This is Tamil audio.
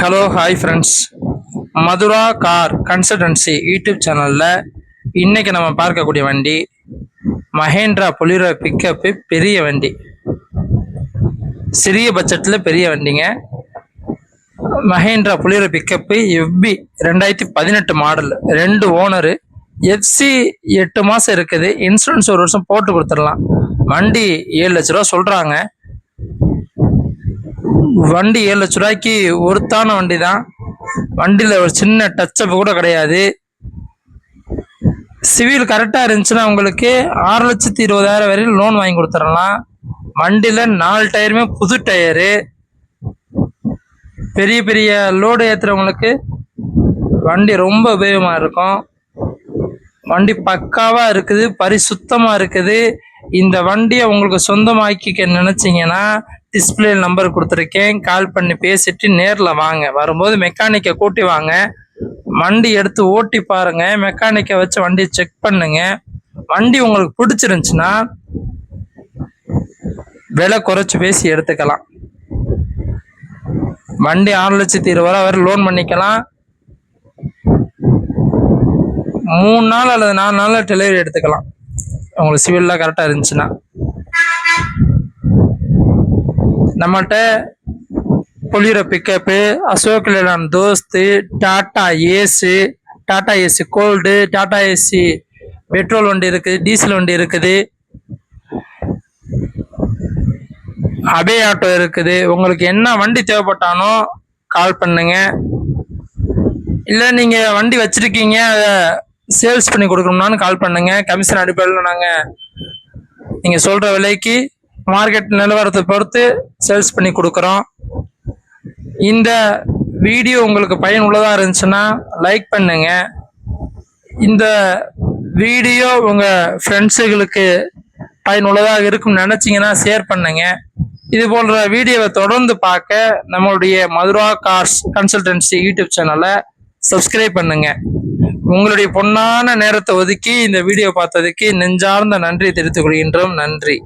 Hello hi friends Madhura car consultancy YouTube சேனலில் இன்றைக்கி நம்ம பார்க்கக்கூடிய வண்டி மஹேந்திரா பொலிரோ பிக்கப்பு பெரிய வண்டி. சிறிய பட்ஜெட்டில் பெரிய வண்டிங்க. மஹேந்திரா பொலிரோ பிக்கப்பு எஃபி ரெண்டாயிரத்தி பதினெட்டு மாடல் ரெண்டு ஓனரு எஃப்சி எட்டு மாதம் இருக்குது. இன்சூரன்ஸ் ஒரு வருஷம் போட்டு கொடுத்துடலாம். வண்டி ஏழு லட்ச ரூபா சொல்கிறாங்க வண்டி ஏழு லட்ச ரூபாய்க்கு ஒருத்தான வண்டி தான் வண்டியில் ஒரு சின்ன டச்சப் கூட கிடையாது. சிவில் கரெக்டாக இருந்துச்சுன்னா உங்களுக்கு ஆறு லட்சத்தி இருபதாயிரம் வரையும் லோன் வாங்கி கொடுத்துடலாம். வண்டியில் நாலு டயருமே புது டயரு பெரிய பெரிய லோடு ஏற்றுறவங்களுக்கு வண்டி ரொம்ப உபயோகமாக இருக்கும். வண்டி பக்காவாக இருக்குது பரிசுத்தமாக இருக்குது. இந்த வண்டியை உங்களுக்கு சொந்தமாக்கிக்க நினச்சிங்கன்னா டிஸ்பிளே நம்பர் கொடுத்துருக்கேன். கால் பண்ணி பேசிட்டு நேரில் வாங்க. வரும்போது மெக்கானிக்கை கூட்டி வாங்க. வண்டி எடுத்து ஓட்டி பாருங்கள் மெக்கானிக்கை வச்சு வண்டியை செக் பண்ணுங்கள் வண்டி உங்களுக்கு பிடிச்சிருந்துச்சுன்னா விலை குறைச்சி பேசி எடுத்துக்கலாம். வண்டி ஆறு லட்சத்தி இருபது ரூபா வரை லோன் பண்ணிக்கலாம். மூணு நாள் அல்லது நாலு நாளில் டெலிவரி எடுத்துக்கலாம். உங்களுக்கு சிவில்லாம் கரெக்டாக இருந்துச்சுன்னா. நம்மகிட்ட Bolero pickup Ashok Leyland Dost Tata Ace Tata Ace gold Tata Ace petrol வண்டி இருக்குது டீசல் வண்டி இருக்குது. அபே ஆட்டோ இருக்குது. உங்களுக்கு என்ன வண்டி தேவைப்பட்டாலும் கால் பண்ணுங்க. இல்லை நீங்கள் வண்டி வச்சுருக்கீங்க அதை சேல்ஸ் பண்ணி கொடுக்கணும்னாலும் கால் பண்ணுங்கள் கமிஷன் அடிப்படையில் நாங்கள் நீங்கள் சொல்கிற விலைக்கு மார்க்கெட் நிலவரத்தை பொறுத்து சேல்ஸ் பண்ணி கொடுக்குறோம். இந்த வீடியோ உங்களுக்கு பயனுள்ளதாக இருந்துச்சுன்னா லைக் பண்ணுங்க. இந்த வீடியோ உங்கள் ஃப்ரெண்ட்ஸுகளுக்கு பயனுள்ளதாக இருக்கும்னு நினச்சிங்கன்னா ஷேர் பண்ணுங்க. இது போன்ற வீடியோவை தொடர்ந்து பார்க்க நம்மளுடைய மதுரா கார்ஸ் கன்சல்டன்சி யூடியூப் சேனலை சப்ஸ்கிரைப் பண்ணுங்க. உங்களுடைய பொன்னான நேரத்தை ஒதுக்கி இந்த வீடியோ பார்த்ததுக்கு நெஞ்சார்ந்த நன்றி தெரிவித்துக் கொள்கின்றோம். நன்றி.